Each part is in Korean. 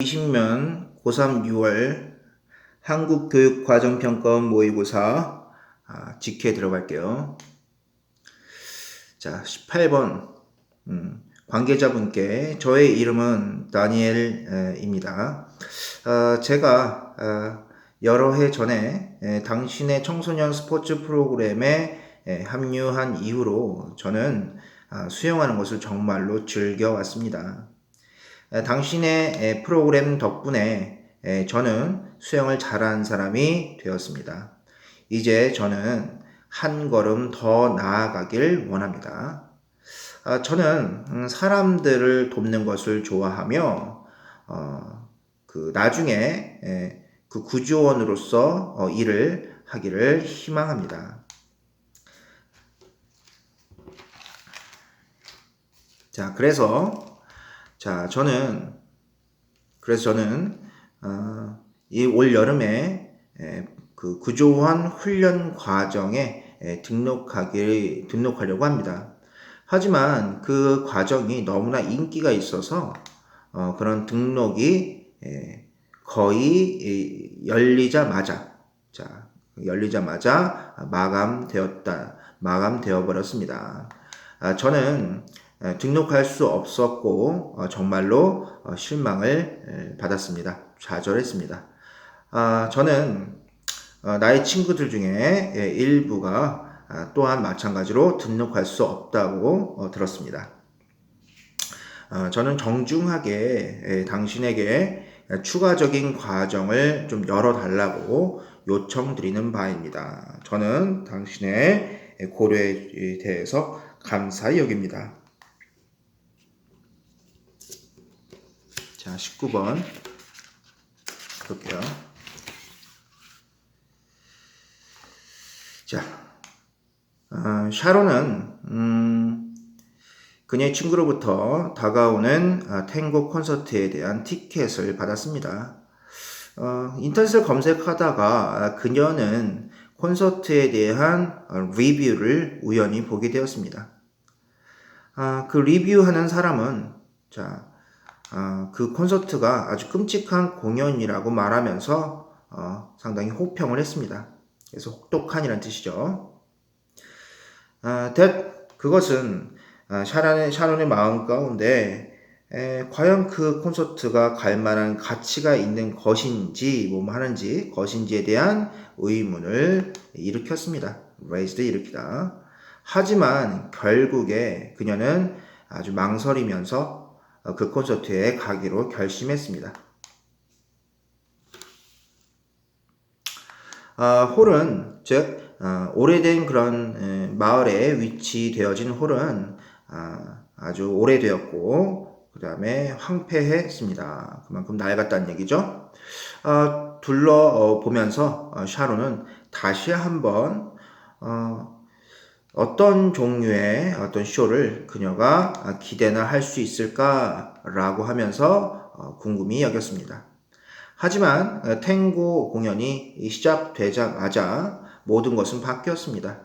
20년 고3 6월 한국교육과정평가원 모의고사 아, 직회 들어갈게요. 자, 18번 음, 관계자분께 저의 이름은 다니엘입니다. 어, 제가 어, 여러 해 전에 에, 당신의 청소년 스포츠 프로그램에 에, 합류한 이후로 저는 아, 수영하는 것을 정말로 즐겨왔습니다. 에, 당신의 에, 프로그램 덕분에 에, 저는 수영을 잘하는 사람이 되었습니다. 이제 저는 한 걸음 더 나아가길 원합니다. 아, 저는 음, 사람들을 돕는 것을 좋아하며 어, 그 나중에 에, 그 구조원으로서 어, 일을 하기를 희망합니다. 자, 그래서 자, 저는 그래서 저는 어, 이올 여름에 에, 그 구조원 훈련 과정에 에, 등록하기 등록하려고 합니다. 하지만 그 과정이 너무나 인기가 있어서 어, 그런 등록이 에, 거의 이, 열리자마자 자 열리자마자 마감되었다 마감되어 버렸습니다. 아, 저는 에, 등록할 수 없었고 어, 정말로 어, 실망을 에, 받았습니다. 좌절했습니다. 아, 저는 어, 나의 친구들 중에 예, 일부가 아, 또한 마찬가지로 등록할 수 없다고 어, 들었습니다. 어, 저는 정중하게 예, 당신에게 추가적인 과정을 좀 열어달라고 요청드리는 바입니다. 저는 당신의 고려에 대해서 감사히 여깁니다. 자, 19번 볼게요. 자, 어, 샤론은 음, 그녀의 친구로부터 다가오는 아, 탱고 콘서트에 대한 티켓을 받았습니다. 어, 인터넷을 검색하다가 아, 그녀는 콘서트에 대한 어, 리뷰를 우연히 보게 되었습니다. 아, 그 리뷰하는 사람은 자, 아, 그 콘서트가 아주 끔찍한 공연이라고 말하면서 어, 상당히 호평을 했습니다. 그래서 혹독한이라는 뜻이죠. 아, that, 그것은 아, 샤론의, 샤론의 마음 가운데 에, 과연 그 콘서트가 갈 만한 가치가 있는 것인지 뭐 하는지 것인지에 대한 의문을 일으켰습니다. raised 일으키다. 하지만 결국에 그녀는 아주 망설이면서 어, 그 콘서트에 가기로 결심했습니다. 아, 홀은 즉 아, 오래된 그런 에, 마을에 위치되어진 홀은 아, 아주 오래되었고 그 다음에 황폐했습니다. 그만큼 낡았다는 얘기죠. 아, 둘러 보면서 어, 샤론은 다시 한번 어, 어떤 종류의 어떤 쇼를 그녀가 기대나 할 수 있을까라고 하면서 어, 궁금히 여겼습니다. 하지만 어, 탱고 공연이 시작되자마자 모든 것은 바뀌었습니다.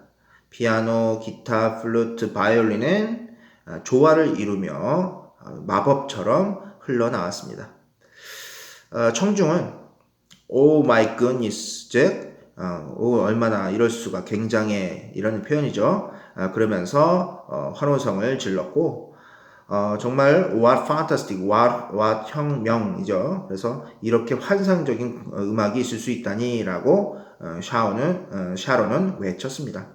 피아노, 기타, 플루트, 바이올린은 어, 조화를 이루며 어, 마법처럼 흘러나왔습니다. 청중은 오 마이 굿니스 즉 오, 얼마나 이럴 수가 굉장해 이런 표현이죠. 그러면서 환호성을 질렀고 어, 정말 what fantastic, what, what 혁명이죠. 그래서 이렇게 환상적인 음악이 있을 수 있다니라고 어, 샤오는 어, 샤로는 외쳤습니다.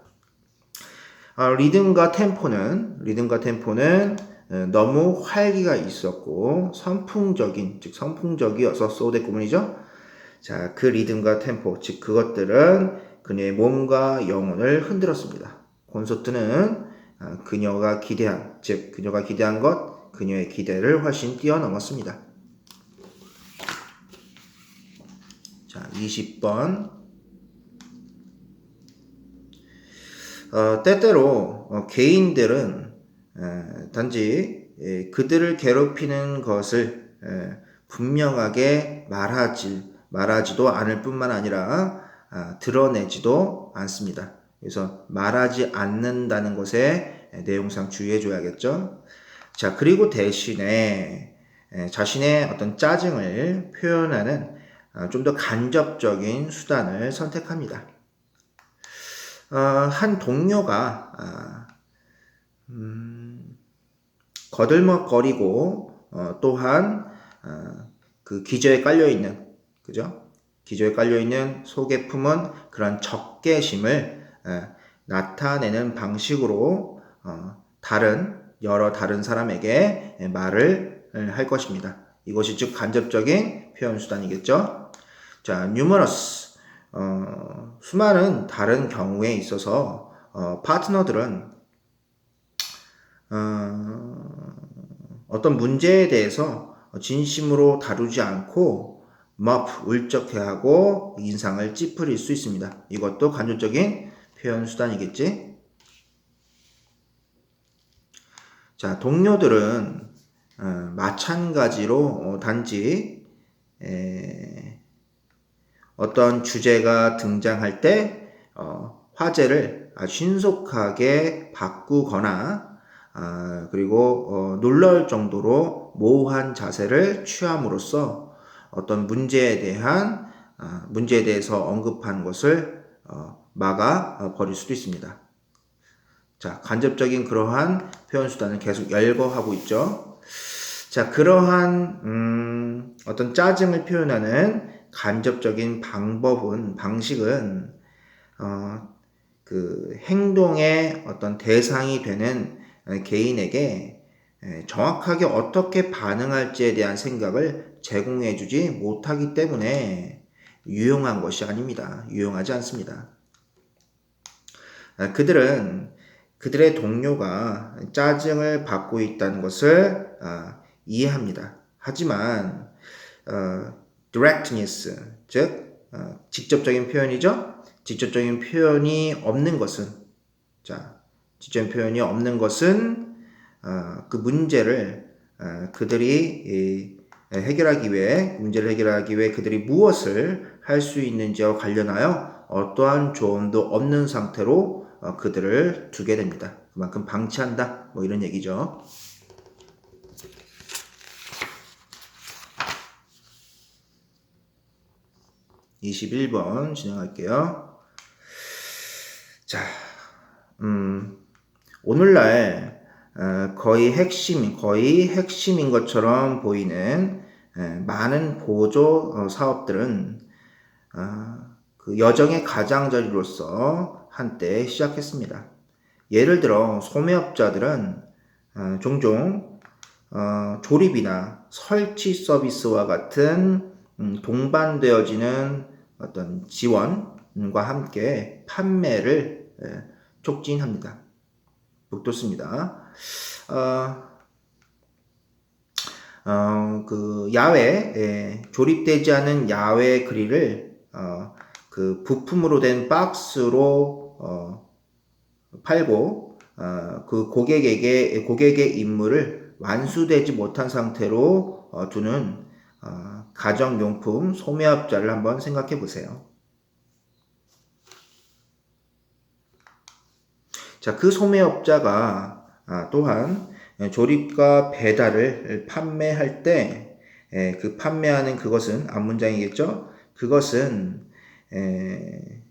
어, 리듬과 템포는 리듬과 템포는 어, 너무 활기가 있었고 선풍적인 즉 선풍적이어서 소대 구문이죠. 자, 그 리듬과 템포 즉 그것들은 그녀의 몸과 영혼을 흔들었습니다. 콘서트는 아, 그녀가 기대한, 즉, 그녀가 기대한 것, 그녀의 기대를 훨씬 뛰어넘었습니다. 자, 20번. 어, 때때로 어, 개인들은 에, 단지 에, 그들을 괴롭히는 것을 에, 분명하게 말하지 말하지도 않을 뿐만 아니라 아, 드러내지도 않습니다. 그래서 말하지 않는다는 것에 내용상 주의해 줘야겠죠. 자, 그리고 대신에 에, 자신의 어떤 짜증을 표현하는 어, 좀더 간접적인 수단을 선택합니다. 어, 한 동료가 아, 음, 거들먹거리고 어, 또한 어, 그 기저에 깔려 있는 그죠? 기저에 깔려 있는 속에 품은 그런 적개심을 에, 나타내는 방식으로 어, 다른 여러 다른 사람에게 말을 할 것입니다. 이것이 즉 간접적인 표현 수단이겠죠. 자, numerous 어, 수많은 다른 경우에 있어서 어, 파트너들은 어, 어떤 문제에 대해서 진심으로 다루지 않고 mop 울적해하고 인상을 찌푸릴 수 있습니다. 이것도 간접적인 표현 수단이겠지. 자, 동료들은 어, 마찬가지로 어, 단지 에, 어떤 주제가 등장할 때 어, 화제를 아주 신속하게 바꾸거나 아, 그리고 어, 놀라울 정도로 모호한 자세를 취함으로써 어떤 문제에 대한 아, 문제에 대해서 언급한 것을 어, 막아 어, 버릴 수도 있습니다. 자, 간접적인 그러한 표현 수단을 계속 열거하고 있죠. 자, 그러한 음, 어떤 짜증을 표현하는 간접적인 방법은 방식은 어, 그 행동의 어떤 대상이 되는 개인에게 정확하게 어떻게 반응할지에 대한 생각을 제공해 주지 못하기 때문에 유용한 것이 아닙니다. 유용하지 않습니다. 그들은 그들의 동료가 짜증을 받고 있다는 것을 아, 이해합니다. 하지만 어, directness, 즉 어, 직접적인 표현이죠. 직접적인 표현이 없는 것은 자, 직접적인 표현이 없는 것은 어, 그 문제를 어, 그들이 해결하기 위해 문제를 해결하기 위해 그들이 무엇을 할 수 있는지와 관련하여 어떠한 조언도 없는 상태로 어, 그들을 두게 됩니다. 그만큼 방치한다. 뭐 이런 얘기죠. (21번) 진행할게요. 자, 음, 오늘날 어, 거의 핵심, 거의 핵심인 것처럼 보이는 에, 많은 보조 어, 사업들은 어, 그 여정의 가장자리로서 한때 시작했습니다. 예를 들어 소매업자들은 어, 종종 어, 조립이나 설치 서비스와 같은 음, 동반되어지는 어떤 지원과 함께 판매를 에, 촉진합니다. 북돋습니다. 어, 어, 그 야외 에, 조립되지 않은 야외 그릴을 어, 그 부품으로 된 박스로 어, 팔고 어, 그 고객에게 고객의 임무를 완수되지 못한 상태로 어, 두는 어, 가정용품 소매업자를 한번 생각해 보세요. 자, 그 소매업자가 아, 또한 조립과 배달을 판매할 때 그 판매하는 그것은 앞문장이겠죠? 그것은 에,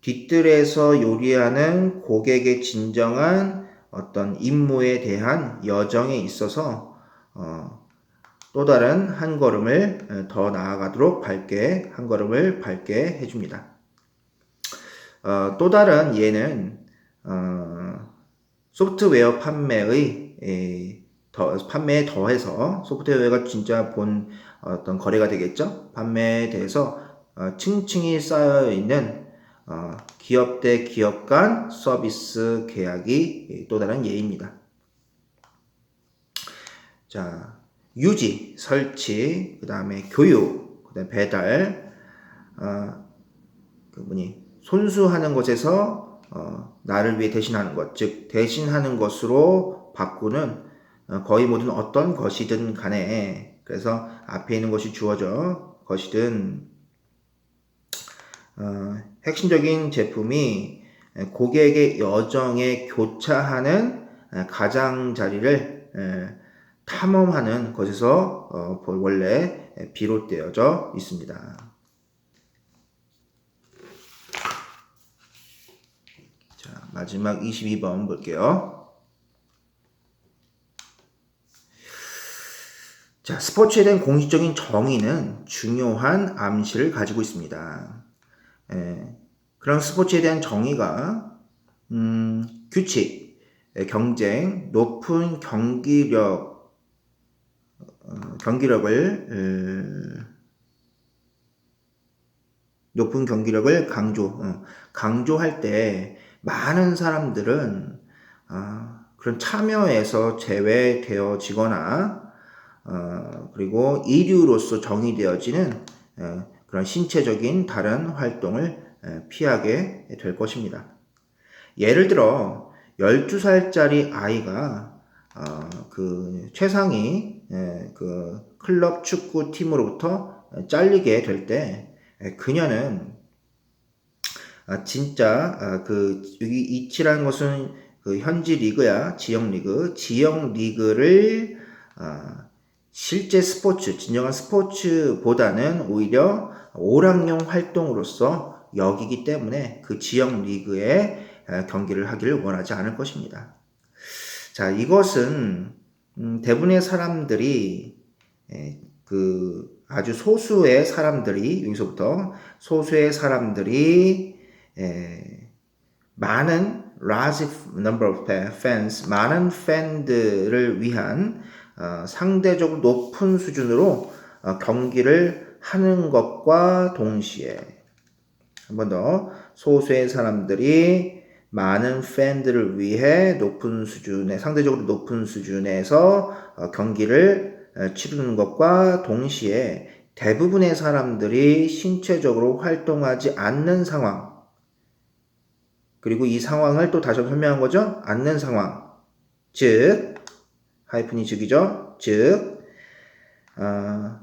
뒤뜰에서 요리하는 고객의 진정한 어떤 임무에 대한 여정에 있어서 어, 또 다른 한 걸음을 더 나아가도록 밝게 한 걸음을 밟게 해줍니다. 어, 또 다른 예는 어, 소프트웨어 판매의 에, 더, 판매에 더해서 소프트웨어가 진짜 본 어떤 거래가 되겠죠. 판매에 대해서 어, 층층이 쌓여 있는 어, 기업 대 기업 간 서비스 계약이 또 다른 예입니다. 자, 유지, 설치, 그 다음에 교육, 그 다음에 배달, 어, 그 뭐니, 손수하는 곳에서 어, 나를 위해 대신하는 것, 즉 대신하는 것으로 바꾸는 어, 거의 모든 어떤 것이든 간에 그래서 앞에 있는 것이 주어져 것이든 어, 핵심적인 제품이 고객의 여정에 교차하는 가장자리를 탐험하는 것에서 어, 원래 비롯되어져 있습니다. 자, 마지막 22번 볼게요. 자, 스포츠에 대한 공식적인 정의는 중요한 암시를 가지고 있습니다. 예, 그런 스포츠에 대한 정의가 음, 규칙, 예, 경쟁, 높은 경기력, 어, 경기력을 에, 높은 경기력을 강조, 어, 강조할 때 많은 사람들은 어, 그런 참여에서 제외되어지거나 어, 그리고 이류로서 정의되어지는 어, 그런 신체적인 다른 활동을 에, 피하게 될 것입니다. 예를 들어 12살짜리 아이가 어, 그 최상위 에, 그 클럽 축구 팀으로부터 잘리게 될 때 그녀는 아, 진짜 아, 그 이치라는 것은 그 현지 리그야 지역 리그 지역 리그를 아, 실제 스포츠 진정한 스포츠보다는 오히려 오락용 활동으로서 여기기 때문에 그 지역 리그에 경기를 하기를 원하지 않을 것입니다. 자 이것은 음, 대부분의 사람들이 그 아주 소수의 사람들이 여기서부터 소수의 사람들이 에, 많은 large number of fans 많은 팬들을 위한 어, 상대적으로 높은 수준으로 어, 경기를 하는 것과 동시에 한 번 더 소수의 사람들이 많은 팬들을 위해 높은 수준의 상대적으로 높은 수준에서 어, 경기를 치르는 것과 동시에 대부분의 사람들이 신체적으로 활동하지 않는 상황 그리고 이 상황을 또 다시 설명한 거죠. 않는 상황 즉 하이픈이 즉이죠. 즉 어,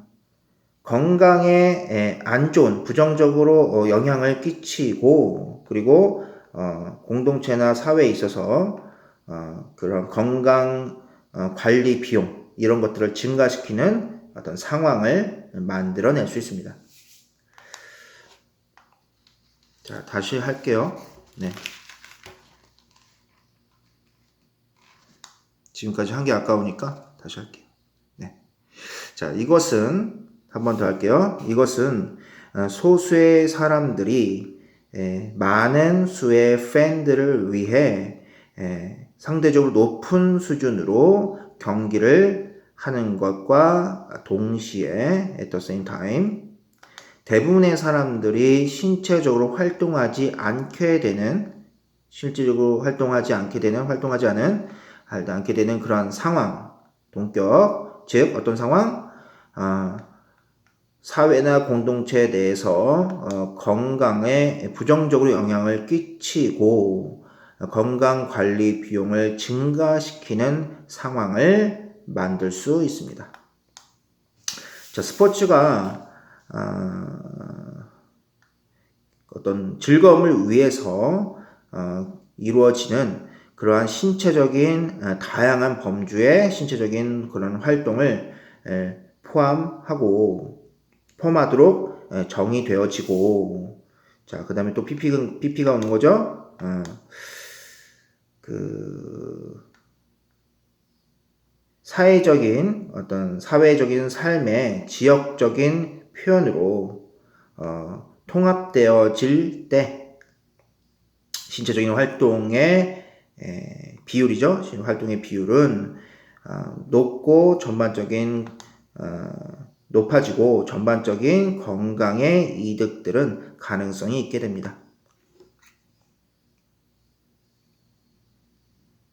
건강에 안 좋은 부정적으로 어, 영향을 끼치고 그리고 어, 공동체나 사회에 있어서 어, 그런 건강 어, 관리 비용 이런 것들을 증가시키는 어떤 상황을 만들어낼 수 있습니다. 자, 다시 할게요. 네. 지금까지 한 게 아까우니까 다시 할게요. 네. 자, 이것은 한 번 더 할게요. 이것은 어, 소수의 사람들이 많은 수의 팬들을 위해 상대적으로 높은 수준으로 경기를 하는 것과 동시에 at the same time 대부분의 사람들이 신체적으로 활동하지 않게 되는 실질적으로 활동하지 않게 되는 활동하지 않은 하지 않게 되는 그러한 상황 동격 즉 어떤 상황 아, 사회나 공동체 내에서 어, 건강에 부정적으로 영향을 끼치고 건강 관리 비용을 증가시키는 상황을 만들 수 있습니다. 자, 스포츠가 어, 어떤 즐거움을 위해서 어, 이루어지는 그러한 신체적인 어, 다양한 범주의 신체적인 그런 활동을 에, 포함하고 포함하도록 에, 정의되어지고 자, 그 다음에 또 PP가, PP가 오는 거죠. 어. 그 사회적인 어떤 사회적인 삶의 지역적인 표현으로 어, 통합되어질 때 신체적인 활동의 에, 비율이죠. 활동의 비율은 어, 높고 전반적인 어, 높아지고 전반적인 건강의 이득들은 가능성이 있게 됩니다.